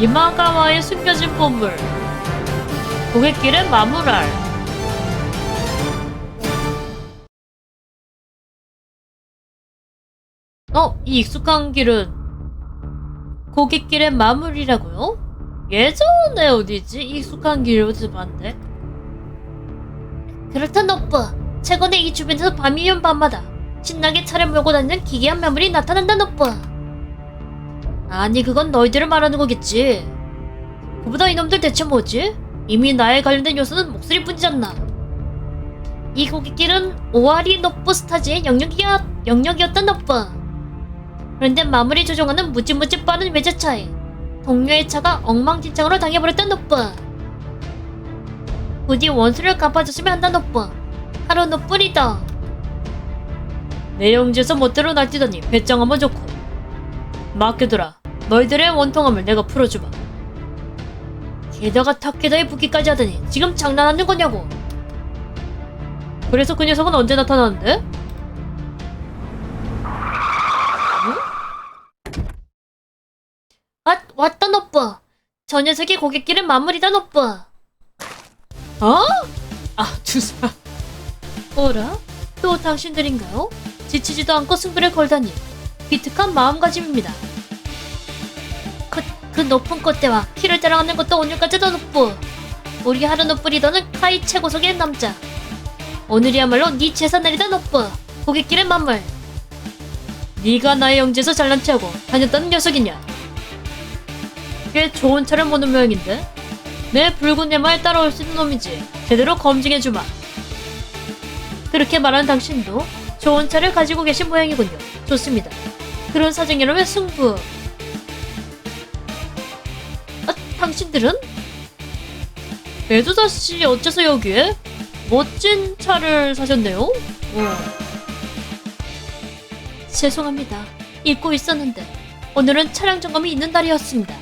이마가와의 숨겨진 보물 고갯길의 마무랄 어? 이 익숙한 길은 고갯길의 마무리라고요? 예전에 어디지? 익숙한 길 어디서 봤는데? 그렇단 오빠 최근에 이 주변에서 밤이면 밤마다 신나게 차를 몰고 다니는 기괴한 매물이 나타난다 오빠 아니 그건 너희들을 말하는 거겠지. 그보다 이놈들 대체 뭐지? 이미 나에 관련된 요소는 목소리뿐이잖나. 이 고깃길은 오아리 노포 스타즈의 영역이야, 영역이었던 오빠 그런데 마무리 조종하는 무지무지 빠른 외제차에 동료의 차가 엉망진창으로 당해버렸던 오빠 부디 원수를 갚아줬으면 한다는 오빠 하루 너뿐이다. 내용지에서 멋대로 날뛰더니 배짱 한번 좋고. 맡겨둬라 너희들의 원통함을 내가 풀어주마 게다가 타케다의 부기까지 하더니 지금 장난하는 거냐고 그래서 그 녀석은 언제 나타나는데? 응? 아 왔다 오빠 저 녀석이 고객길의 마무리다 오빠 어? 아 주사 어라? 또 당신들인가요? 지치지도 않고 승부를 걸다니 기특한 마음가짐입니다 그, 그 높은 꽃대와 키를 자랑하는 것도 오늘까지도 높고 우리 하루노 뿌리더는 카이 최고 속의 남자. 오늘이야말로 네 제사날이다 높고 고객길의 만물. 네가 나의 영지에서 잘난 체하고 다녔다는 녀석이냐? 꽤 좋은 차를 모는 모양인데? 내 붉은 내마에 따라올 수 있는 놈이지. 제대로 검증해주마. 그렇게 말하는 당신도 좋은 차를 가지고 계신 모양이군요. 좋습니다. 그런 사정이라면 승부 당신들은? 매도다씨 어째서 여기에? 멋진 차를 사셨네요? 어. 죄송합니다. 잊고 있었는데 오늘은 차량 점검이 있는 날이었습니다.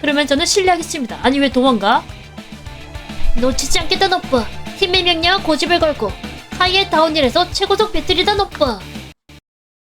그러면 저는 실례하겠습니다. 아니 왜 도망가? 놓치지 않겠다 오빠. 팀의 명령과 고집을 걸고 하이에 다운힐에서 최고속 배틀이다 오빠.